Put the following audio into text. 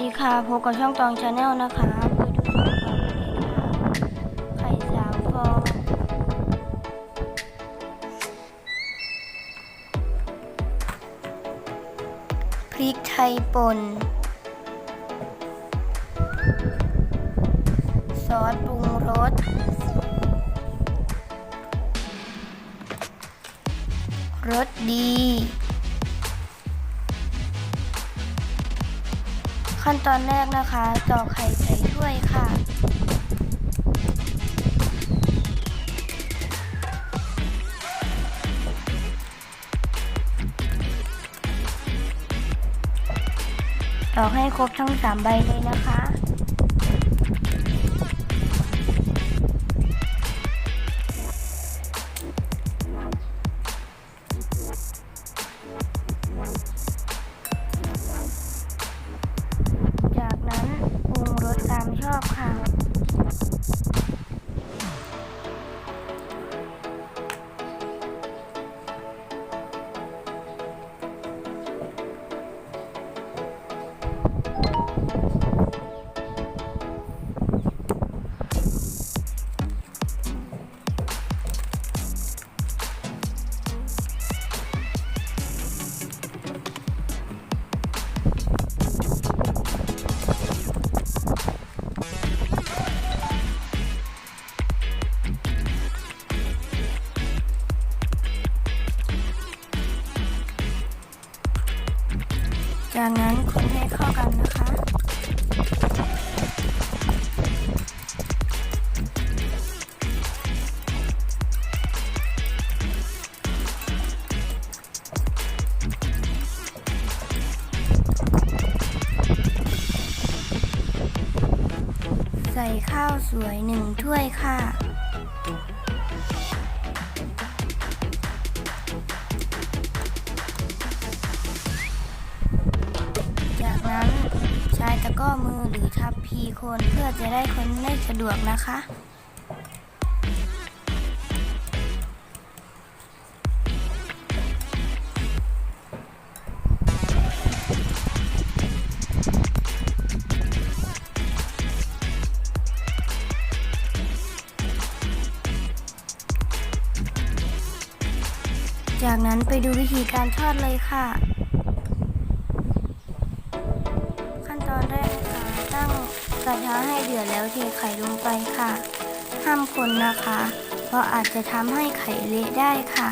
ดีค่ะพบกับช่องตองชาแนลนะคะไปดูช่องก่อนเลยค่ะไข่สามฟองพริกไทยป่น ซอสปรุงรสรสดี ขั้นตอนแรกนะคะตอกไข่ใส่ถ้วยค่ะ ตอกให้ครบทั้งสามใบเลยนะคะ ชอบค่ะ จากนั้นคนให้เข้ากันนะคะใส่ข้าวสวยหนึ่งถ้วยค่ะ ตะก้อมือหรือทับพีคนเพื่อจะได้คนได้สะดวกนะคะ จากนั้นไปดูวิธีการทอดเลยค่ะ ระทะให้เดือดแล้วเทไข่ลงไปค่ะ ห้ามคนนะคะ เพราะอาจจะทำให้ไข่เละได้ค่ะ